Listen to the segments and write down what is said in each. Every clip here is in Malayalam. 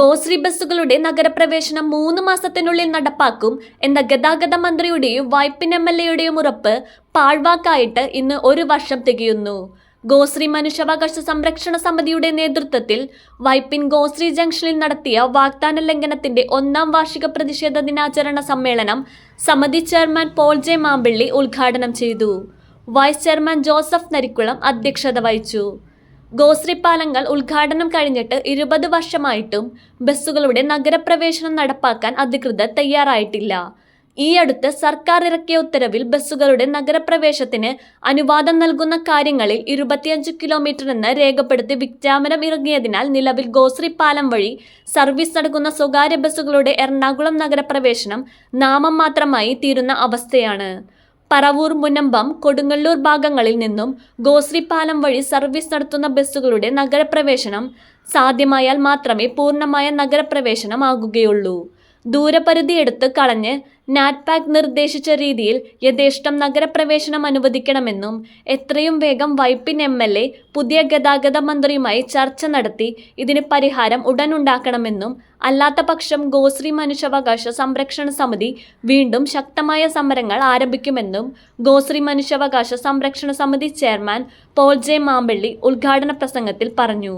ഗോശ്രീ ബസ്സുകളുടെ നഗരപ്രവേശനം മൂന്ന് മാസത്തിനുള്ളിൽ നടപ്പാക്കും എന്ന ഗതാഗത മന്ത്രിയുടെയും വൈപ്പിൻ എം എൽ എയുടെയും ഉറപ്പ് പാഴ്വാക്കായിട്ട് ഇന്ന് ഒരു വർഷം തികയുന്നു. ഗോശ്രീ മനുഷ്യാവകാശ സംരക്ഷണ സമിതിയുടെ നേതൃത്വത്തിൽ വൈപ്പിൻ ഗോശ്രീ ജംഗ്ഷനിൽ നടത്തിയ വാഗ്ദാന ലംഘനത്തിന്റെ ഒന്നാം വാർഷിക പ്രതിഷേധ ദിനാചരണ സമ്മേളനം സമിതി ചെയർമാൻ പോൾ ജെ മാമ്പിള്ളി ഉദ്ഘാടനം ചെയ്തു. വൈസ് ചെയർമാൻ ജോസഫ് നരിക്കുളം അധ്യക്ഷത വഹിച്ചു. ഗോശ്രീ പാലങ്ങൾ ഉദ്ഘാടനം കഴിഞ്ഞിട്ട് ഇരുപത് വർഷമായിട്ടും ബസ്സുകളുടെ നഗരപ്രവേശനം നടപ്പാക്കാൻ അധികൃതർ തയ്യാറായിട്ടില്ല. ഈ അടുത്ത് സർക്കാർ ഇറക്കിയ ഉത്തരവിൽ ബസ്സുകളുടെ നഗരപ്രവേശത്തിന് അനുവാദം നൽകുന്ന കാര്യങ്ങളിൽ ഇരുപത്തിയഞ്ച് കിലോമീറ്റർ എന്ന് രേഖപ്പെടുത്തി വിജ്ഞാപനം ഇറങ്ങിയതിനാൽ നിലവിൽ ഗോശ്രീ പാലം വഴി സർവീസ് നടക്കുന്ന സ്വകാര്യ ബസ്സുകളുടെ എറണാകുളം നഗരപ്രവേശനം നാമം മാത്രമായി തീരുന്ന അവസ്ഥയാണ്. പറവൂർ മുനമ്പം കൊടുങ്ങല്ലൂർ ഭാഗങ്ങളിൽ നിന്നും ഗോശ്രീപാലം വഴി സർവീസ് നടത്തുന്ന ബസ്സുകളുടെ നഗരപ്രവേശനം സാധ്യമായാൽ മാത്രമേ പൂർണമായ നഗരപ്രവേശനമാകുകയുള്ളൂ ദൂരപരിധി എടുത്ത് കളഞ്ഞ് നാറ്റ്പാക് നിർദ്ദേശിച്ച രീതിയിൽ യഥേഷ്ടം നഗരപ്രവേശനം അനുവദിക്കണമെന്നും എത്രയും വേഗം വൈപ്പിൻ എം എൽ എ പുതിയ ഗതാഗത മന്ത്രിയുമായി ചർച്ച നടത്തി ഇതിന് പരിഹാരം ഉടനുണ്ടാക്കണമെന്നും അല്ലാത്ത പക്ഷം ഗോശ്രീ മനുഷ്യാവകാശ സംരക്ഷണ സമിതി വീണ്ടും ശക്തമായ സമരങ്ങൾ ആരംഭിക്കുമെന്നും ഗോശ്രീ മനുഷ്യാവകാശ സംരക്ഷണ സമിതി ചെയർമാൻ പോൾ ജെ മാമ്പള്ളി ഉദ്ഘാടന പ്രസംഗത്തിൽ പറഞ്ഞു.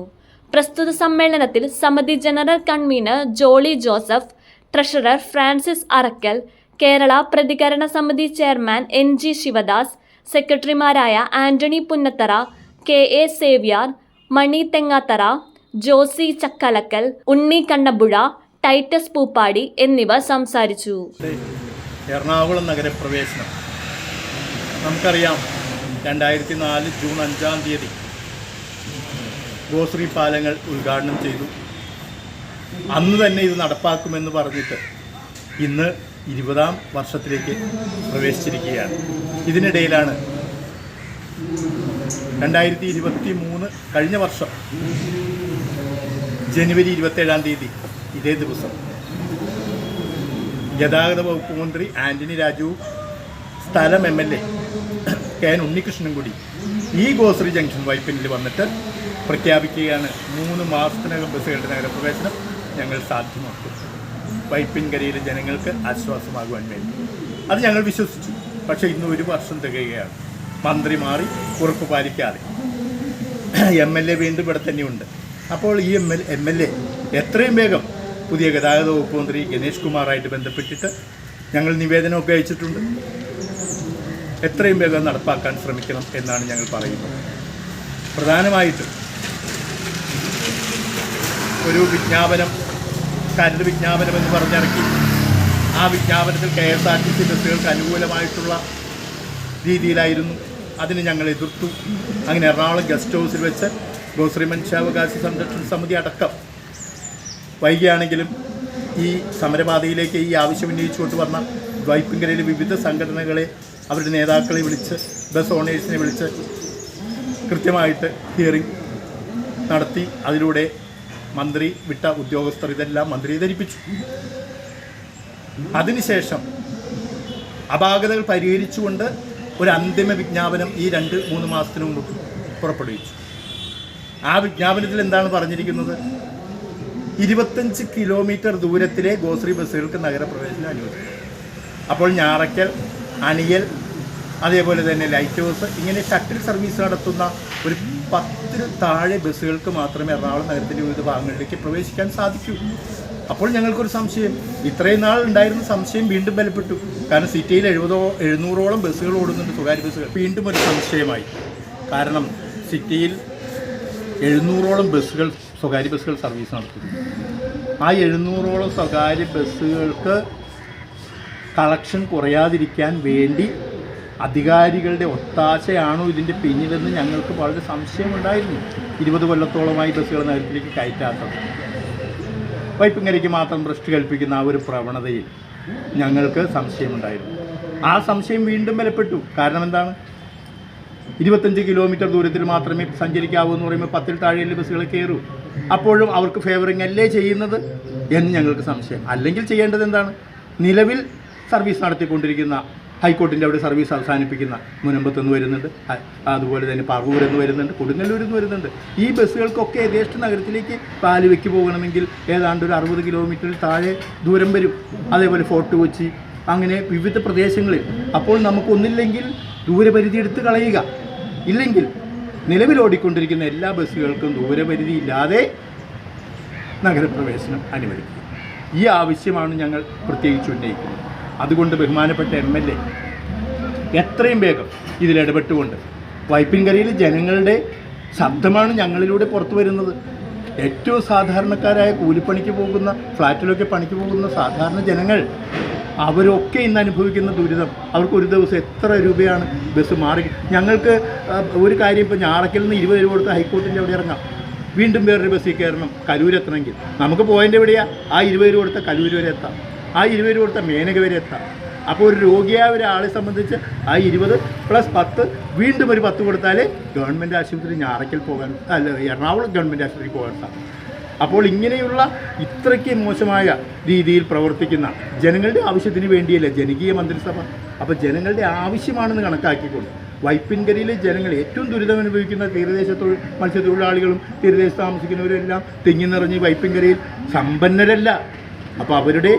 പ്രസ്തുത സമ്മേളനത്തിൽ സമിതി general convener Jolly Joseph treasurer Francis Arakkal Kerala പ്രതികരണ സമിതി ചെയർമാൻ എൻ ജി ശിവദാസ് സെക്രട്ടറിമാരായ ആന്റണി പുന്നത്തറ കെ എ സേവ്യാർ മണി തെങ്ങാത്തറ ജോസി ചക്കലക്കൽ ഉണ്ണി കണ്ണപുഴ ടൈറ്റസ് പൂപ്പാടി എന്നിവർ സംസാരിച്ചു. എറണാകുളം നഗരപ്രവേശനം. നമുക്കറിയാം രണ്ടായിരത്തി നാല് ജൂൺ അഞ്ചാം തീയതി ഗോശ്രീ പാലങ്ങൾ ഉദ്ഘാടനം ചെയ്തു. അന്ന് തന്നെ ഇത് നടപ്പാക്കുമെന്ന് പറഞ്ഞിട്ട് ഇന്ന് ഇരുപതാം വർഷത്തിലേക്ക് പ്രവേശിച്ചിരിക്കുകയാണ്. ഇതിനിടയിലാണ് രണ്ടായിരത്തി ഇരുപത്തി മൂന്ന് കഴിഞ്ഞ വർഷം ജനുവരി ഇരുപത്തേഴാം തീയതി ഇതേ ദിവസം ഗതാഗത വകുപ്പ് മന്ത്രി ആന്റണി രാജു സ്ഥലം M L A K N Unnikrishnan കൂടി ഈ ഗോസറി ജംഗ്ഷൻ വൈപ്പിനിൽ വന്നിട്ട് പ്രഖ്യാപിക്കുകയാണ്. മൂന്ന് മാസത്തിനകം ബസ്സുകളുടെ നഗരപ്രവേശനം ഞങ്ങൾ സാധ്യമാക്കും. വൈപ്പിൻകരയിലെ ജനങ്ങൾക്ക് ആശ്വാസമാകുവാൻ വേണ്ടി. അത് ഞങ്ങൾ വിശ്വസിച്ചു. പക്ഷേ ഇന്ന് ഒരു വർഷം തികയുകയാണ്. മന്ത്രി മാറി ഉറപ്പ് പാലിക്കാതെ. എം എൽ എ വീണ്ടും ഇവിടെ തന്നെയുണ്ട് അപ്പോൾ ഈ M L M L A എത്രയും വേഗം പുതിയ ഗതാഗത വകുപ്പ് മന്ത്രി ഗണേഷ് കുമാറായിട്ട് ബന്ധപ്പെട്ടിട്ട് ഞങ്ങൾ നിവേദനമൊക്കെ അയച്ചിട്ടുണ്ട്. എത്രയും വേഗം നടപ്പാക്കാൻ ശ്രമിക്കണം എന്നാണ് ഞങ്ങൾ പറയുന്നത്. പ്രധാനമായിട്ടും ഒരു വിജ്ഞാപനം കരട് വിജ്ഞാപനം എന്ന് പറഞ്ഞിറക്കി. ആ വിജ്ഞാപനത്തിൽ K S R T C ബസ്സുകൾക്ക് അനുകൂലമായിട്ടുള്ള രീതിയിലായിരുന്നു. അതിന് ഞങ്ങൾ എതിർത്തു. അങ്ങനെ എറണാകുളം ഗസ്റ്റ് ഹൗസിൽ വെച്ച് ഗ്രോസറി മനുഷ്യാവകാശ സംരക്ഷണ സമിതി അടക്കം വൈകിയാണെങ്കിലും ഈ സമരപാതയിലേക്ക് ഈ ആവശ്യം ഉന്നയിച്ചുകൊണ്ട് വന്ന വൈപ്പിങ്കരയിലെ വിവിധ സംഘടനകളെ അവരുടെ നേതാക്കളെ വിളിച്ച് ബസ് ഓണേഴ്സിനെ വിളിച്ച് കൃത്യമായിട്ട് ഹിയറിംഗ് നടത്തി. അതിലൂടെ മന്ത്രി വിട്ട ഉദ്യോഗസ്ഥർ ഇതെല്ലാം മന്ത്രിയെ ധരിപ്പിച്ചു. അതിനുശേഷം അപാകതകൾ പരിഹരിച്ചുകൊണ്ട് ഒരു അന്തിമ വിജ്ഞാപനം ഈ രണ്ട് മൂന്ന് മാസത്തിനു മുമ്പ് പുറപ്പെടുവിച്ചു. ആ വിജ്ഞാപനത്തിൽ എന്താണ് പറഞ്ഞിരിക്കുന്നത്? ഇരുപത്തഞ്ച് കിലോമീറ്റർ ദൂരത്തിലെ ഗോശ്രീ ബസ്സുകൾക്ക് നഗരപ്രവേശനം അനുവദിക്കും അപ്പോൾ ഞാറയ്ക്കൽ അണിയൽ അതേപോലെ തന്നെ ലൈറ്റ് ഹൗസ് ഇങ്ങനെ ഷട്ടിൽ സർവീസ് നടത്തുന്ന ഒരു പത്തിന് താഴെ ബസ്സുകൾക്ക് മാത്രമേ എറണാകുളം നഗരത്തിന്റെ വിവിധ ഭാഗങ്ങളിലേക്ക് പ്രവേശിക്കാൻ സാധിക്കൂ. അപ്പോൾ ഞങ്ങൾക്കൊരു സംശയം. ഇത്രയും നാൾ ഉണ്ടായിരുന്ന സംശയം വീണ്ടും ബലപ്പെട്ടു. കാരണം സിറ്റിയിൽ എഴുപതോ എഴുന്നൂറോളം ബസ്സുകൾ ഓടുന്നുണ്ട് സ്വകാര്യ ബസ്സുകൾ. വീണ്ടും ഒരു സംശയമായി. കാരണം സിറ്റിയിൽ എഴുന്നൂറോളം ബസ്സുകൾ സ്വകാര്യ ബസ്സുകൾ സർവീസ് നടത്തുന്നു. ആ എഴുന്നൂറോളം സ്വകാര്യ ബസ്സുകൾക്ക് കളക്ഷൻ കുറയാതിരിക്കാൻ വേണ്ടി അധികാരികളുടെ ഒത്താശയാണോ ഇതിന്റെ പിന്നിലെന്ന് ഞങ്ങൾക്ക് വളരെ സംശയമുണ്ടായിരുന്നു. ഇരുപത് കൊല്ലത്തോളമായി ബസ്സുകൾ നഗരത്തിലേക്ക് കയറ്റാത്തത്. വൈപ്പിങ്ങരയ്ക്ക് മാത്രം ഭ്രഷ്ട് കൽപ്പിക്കുന്ന ആ ഒരു പ്രവണതയിൽ ഞങ്ങൾക്ക് സംശയമുണ്ടായിരുന്നു. ആ സംശയം വീണ്ടും ബലപ്പെട്ടു. കാരണം എന്താണ്? ഇരുപത്തഞ്ച് കിലോമീറ്റർ ദൂരത്തിൽ മാത്രമേ സഞ്ചരിക്കാവൂ എന്ന് പറയുമ്പോൾ പത്തിൽ താഴെയുള്ള ബസ്സുകൾ കയറൂ. അപ്പോഴും അവർക്ക് ഫേവറിങ് അല്ലേ ചെയ്യുന്നത് എന്ന് ഞങ്ങൾക്ക് സംശയം. അല്ലെങ്കിൽ ചെയ്യേണ്ടത് എന്താണ്? നിലവിൽ സർവീസ് നടത്തിക്കൊണ്ടിരിക്കുന്ന ഹൈക്കോർട്ടിന്റെ അവിടെ സർവീസ് അവസാനിപ്പിക്കുന്ന മുനമ്പത്ത് നിന്ന് വരുന്നുണ്ട് അതുപോലെ തന്നെ പറവൂരിൽ നിന്ന് വരുന്നുണ്ട്. കൊടുങ്ങല്ലൂരിൽ നിന്ന് വരുന്നുണ്ട്. ഈ ബസ്സുകൾക്കൊക്കെ യഥേഷ്ട നഗരത്തിലേക്ക് പാലുവയ്ക്ക് പോകണമെങ്കിൽ ഏതാണ്ട് ഒരു അറുപത് കിലോമീറ്ററിൽ താഴെ ദൂരം വരും. അതേപോലെ ഫോർട്ട് കൊച്ചി അങ്ങനെ വിവിധ പ്രദേശങ്ങളിൽ. അപ്പോൾ നമുക്കൊന്നില്ലെങ്കിൽ ദൂരപരിധി എടുത്ത് കളയുക. ഇല്ലെങ്കിൽ നിലവിൽ ഓടിക്കൊണ്ടിരിക്കുന്ന എല്ലാ ബസ്സുകൾക്കും ദൂരപരിധി ഇല്ലാതെ നഗരപ്രവേശനം അനുവദിക്കുക. ഈ ആവശ്യമാണ് ഞങ്ങൾ പ്രത്യേകിച്ച് ഉന്നയിക്കുന്നത്. അതുകൊണ്ട് ബഹുമാനപ്പെട്ട എം എൽ എ എത്രയും വേഗം ഇതിലിടപെട്ടുകൊണ്ട് വൈപ്പിൻകരയിൽ ജനങ്ങളുടെ ശബ്ദമാണ് ഞങ്ങളിലൂടെ പുറത്തു വരുന്നത്. ഏറ്റവും സാധാരണക്കാരായ കൂലിപ്പണിക്ക് പോകുന്ന ഫ്ലാറ്റിലൊക്കെ പണിക്ക് പോകുന്ന സാധാരണ ജനങ്ങൾ അവരൊക്കെ ഇന്ന് അനുഭവിക്കുന്ന ദുരിതം. അവർക്ക് ഒരു ദിവസം എത്ര രൂപയാണ് ബസ് മാറി. ഞങ്ങൾക്ക് ഒരു കാര്യം ഇപ്പോൾ ഞാറക്കിൽ നിന്ന് ഇരുപത് രൂപ കൊടുത്ത് ഹൈക്കോർട്ടിന്റെ അവിടെ ഇറങ്ങാം. വീണ്ടും വേറൊരു ബസ്സിൽ കയറണം. കലൂർ എത്തണമെങ്കിൽ നമുക്ക് പോയിന്റ് എവിടെയാണ് ആ ഇരുപത് രൂപ കൊടുത്ത കലൂർ വരെ എത്താം. ആ ഇരുപത് രൂപ കൊടുത്ത മേനക വരെ എത്താം. അപ്പോൾ ഒരു രോഗിയായ ഒരാളെ സംബന്ധിച്ച് ആ ഇരുപത് പ്ലസ് പത്ത് വീണ്ടും ഒരു പത്ത് കൊടുത്താലേ ഗവൺമെന്റ് ആശുപത്രി ഞാറയ്ക്കൽ പോകാൻ അല്ല എറണാകുളം ഗവൺമെന്റ് ആശുപത്രി പോകാൻ സാധിക്കും അപ്പോൾ ഇങ്ങനെയുള്ള ഇത്രയ്ക്ക് മോശമായ രീതിയിൽ പ്രവർത്തിക്കുന്ന ജനങ്ങളുടെ ആവശ്യത്തിന് വേണ്ടിയല്ല ജനകീയ മന്ത്രിസഭ. അപ്പോൾ ജനങ്ങളുടെ ആവശ്യമാണെന്ന് കണക്കാക്കിക്കൊണ്ട് വൈപ്പിൻകരയിലെ ജനങ്ങൾ ഏറ്റവും ദുരിതം അനുഭവിക്കുന്ന തീരദേശ തൊഴിൽ മത്സ്യത്തൊഴിലാളികളും തീരദേശത്ത് താമസിക്കുന്നവരും എല്ലാം തിങ്ങി നിറഞ്ഞ് വൈപ്പിൻകരയിൽ സമ്പന്നരല്ല. അപ്പോൾ അവരുടെ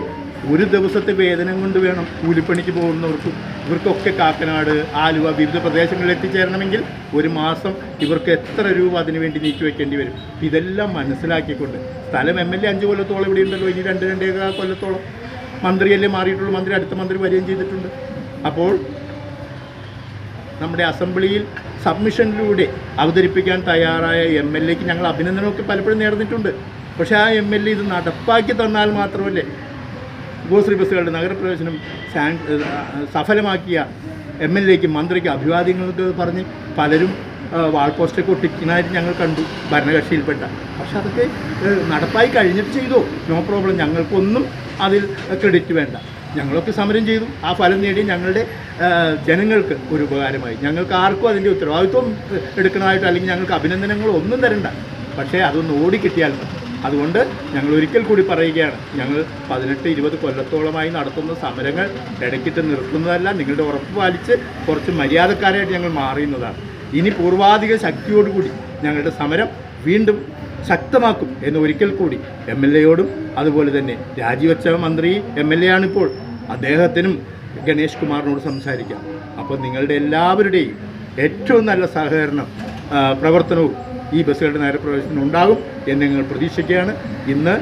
ഒരു ദിവസത്തെ വേതനം കൊണ്ട് വേണം കൂലിപ്പണിക്ക് പോകുന്നവർക്കും ഇവർക്കൊക്കെ കാക്കനാട് ആലുവ വിവിധ പ്രദേശങ്ങളിൽ എത്തിച്ചേരണമെങ്കിൽ ഒരു മാസം ഇവർക്ക് എത്ര രൂപ അതിനു വേണ്ടി നീക്കി വെക്കേണ്ടി വരും. ഇതെല്ലാം മനസ്സിലാക്കിക്കൊണ്ട് സ്ഥലം എം എൽ എ അഞ്ച് കൊല്ലത്തോളം ഇവിടെ ഉണ്ടല്ലോ ഇനി രണ്ട് രണ്ടേ കൊല്ലത്തോളം മന്ത്രിയല്ലേ മാറിയിട്ടുള്ളൂ മന്ത്രി അടുത്ത മന്ത്രി വരികയും ചെയ്തിട്ടുണ്ട്. അപ്പോൾ നമ്മുടെ അസംബ്ലിയിൽ സബ്മിഷനിലൂടെ അവതരിപ്പിക്കാൻ തയ്യാറായ എം എൽ എക്ക് ഞങ്ങൾ അഭിനന്ദനമൊക്കെ പലപ്പോഴും നേർന്നിട്ടുണ്ട്. പക്ഷേ ആ എം എൽ എ ഇത് നടപ്പാക്കി തന്നാൽ മാത്രമല്ലേ ഗോശ്രീ ബസ്സുകളുടെ നഗരപ്രവേശനം സാൻ സഫലമാക്കിയ എം എൽ എക്ക് മന്ത്രിക്ക് അഭിവാദ്യങ്ങൾക്ക് പറഞ്ഞ് പലരും വാൾ പോസ്റ്റൊക്കെ ഒട്ടിക്കുന്നതായിട്ട് ഞങ്ങൾ കണ്ടു ഭരണകക്ഷിയിൽപ്പെട്ട. പക്ഷെ അതൊക്കെ നടപ്പായി കഴിഞ്ഞിട്ട് ചെയ്തോ. No problem. ഞങ്ങൾക്കൊന്നും അതിൽ ക്രെഡിറ്റ് വേണ്ട. ഞങ്ങളൊക്കെ സമരം ചെയ്തു. ആ ഫലം നേടി ഞങ്ങളുടെ ജനങ്ങൾക്ക് ഒരു ഉപകാരമായി. ഞങ്ങൾക്ക് ആർക്കും അതിന്റെ ഉത്തരവാദിത്വം എടുക്കണമായിട്ട് അല്ലെങ്കിൽ ഞങ്ങൾക്ക് അഭിനന്ദനങ്ങളോ ഒന്നും തരണ്ട. പക്ഷേ അതൊന്ന് ഓടിക്കിട്ടിയാൽ മതി. അതുകൊണ്ട് ഞങ്ങൾ ഒരിക്കൽ കൂടി പറയുകയാണ് ഞങ്ങൾ പതിനെട്ട് ഇരുപത് കൊല്ലത്തോളമായി നടത്തുന്ന സമരങ്ങൾ ഇടയ്ക്കിട്ട് നിർത്തുന്നതല്ല നിങ്ങളുടെ ഉറപ്പ് പാലിച്ച് കുറച്ച് മര്യാദക്കാരായിട്ട് ഞങ്ങൾ മാറിയുന്നതാണ്. ഇനി പൂർവാധിക ശക്തിയോടുകൂടി ഞങ്ങളുടെ സമരം വീണ്ടും ശക്തമാക്കും എന്ന് ഒരിക്കൽ കൂടി എം എൽ എയോടും അതുപോലെ തന്നെ രാജിവെച്ച മന്ത്രി എം എൽ എ ആണിപ്പോൾ അദ്ദേഹത്തിനും ഗണേഷ് കുമാറിനോട് സംസാരിക്കാം. അപ്പോൾ നിങ്ങളുടെ എല്ലാവരുടെയും ഏറ്റവും നല്ല സഹകരണം പ്രവർത്തനവും ഈ ബസ്സുകളുടെ നഗരപ്രവേശനം ഉണ്ടാകും എന്ന് ഞങ്ങൾ പ്രതീക്ഷിക്കുകയാണ്. ഇന്ന്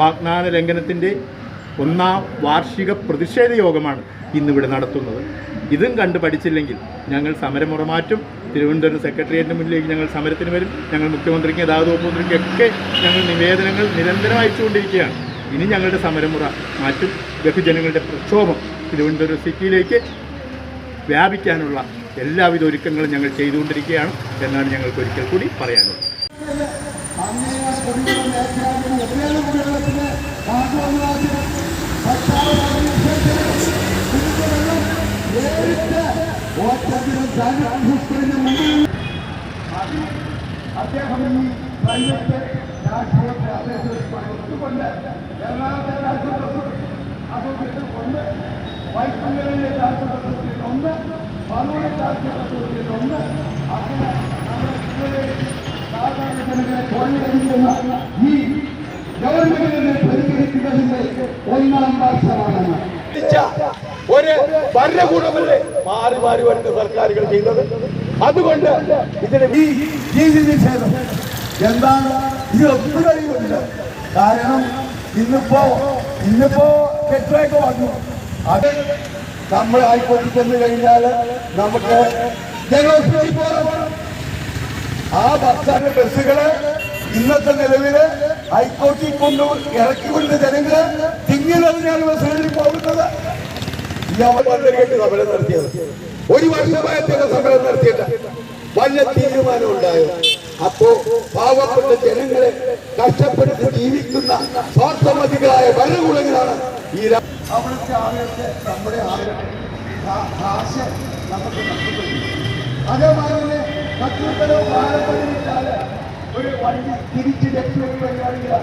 വാഗ്ദാന ലംഘനത്തിന്റെ ഒന്നാം വാർഷിക പ്രതിഷേധ യോഗമാണ് ഇന്നിവിടെ നടത്തുന്നത്. ഇതും കണ്ട് പഠിച്ചില്ലെങ്കിൽ ഞങ്ങൾ സമരമുറ മാറ്റും തിരുവനന്തപുരം സെക്രട്ടേറിയറ്റിന് മുന്നിലേക്ക് ഞങ്ങൾ സമരത്തിന് വരും. ഞങ്ങൾ മുഖ്യമന്ത്രിക്കും ഗതാഗത മുഖ്യമന്ത്രിക്കൊക്കെ ഞങ്ങൾ നിവേദനങ്ങൾ നിരന്തരം അയച്ചുകൊണ്ടിരിക്കുകയാണ്. ഇനി ഞങ്ങളുടെ സമരമുറ മാറ്റും. ബഹുജനങ്ങളുടെ പ്രക്ഷോഭം തിരുവനന്തപുരം സിറ്റിയിലേക്ക് വ്യാപിക്കാനുള്ള എല്ലാവിധ ഒരുക്കങ്ങളും ഞങ്ങൾ ചെയ്തുകൊണ്ടിരിക്കുകയാണ് എന്നാണ് ഞങ്ങൾക്ക് ഒരിക്കൽ കൂടി പറയാനുള്ളത്. പ്രൈവറ്റ് എറണാകുളത്തെ രാഷ്ട്രീയ അസോസിയേഷൻ കൊണ്ട് വൈക്കങ്ങളിലെ രാഷ്ട്രീയ പ്രസിഡന്റ് ഒന്ന് രാഷ്ട്രീയ അസോസിയേഷൻ ഒന്ന് അങ്ങനെ സാധാരണ ജനങ്ങളെ തോന്നിയിരിക്കുന്ന ഈ ഗവൺമെന്റിനെ പരിഹരിക്കുന്നതിന്റെ ഒന്നാം വർഷമാണ് ഒരു ഭരണകൂടമല്ലേ മാറി മാറി വരുന്ന സർക്കാരുകൾ ചെയ്തത് അതുകൊണ്ട് ഇതിന് ഈ രീതി നിഷേധം എന്താണ്? ഇത് ഒത്തുകളിയുണ്ട് കാരണം ഇന്നിപ്പോ ഇന്നിപ്പോ കെട്ടിലേക്ക് വന്നു. അത് നമ്മൾ ഹൈക്കോടതി ചെന്ന് കഴിഞ്ഞാൽ നമുക്ക് പോകണം ആ ബസ്സാണ് ബസ്സുകൾ ഇന്നത്തെ നിലവിൽ ഹൈക്കോടതി കൊണ്ട് ഇറക്കിക്കൊണ്ട് ജനങ്ങൾ തിങ്ങുന്നതിനാണ് ബസ്സുകളിൽ പോകുന്നത്. ഈ അവബോധനമായിട്ട് സമരം നടത്തിയത്. ഒരു വർഷമായിട്ട് സമരം നടത്തിയിട്ട് വല്ല തീരുമാനം ഉണ്ടായോ? അപ്പോ പാവപ്പെട്ട ജനങ്ങളെ കഷ്ടപ്പെടുത്തി ജീവിക്കുന്ന സ്വാർത്ഥമതികളായ ഭരണകൂടങ്ങളാണ് ഈ അവിടുത്തെ ആളുകൾക്ക് നമ്മുടെ ആളുകൾ ഭാഷ നമുക്ക് നഷ്ടപ്പെട്ടു അതേപോലെ തന്നെ കത്തൂർക്കലോ പാലപ്പള്ളിയിട്ടാൽ ഒരു വണ്ടി തിരിച്ച് രക്ഷപ്പെടുകയാണെങ്കിൽ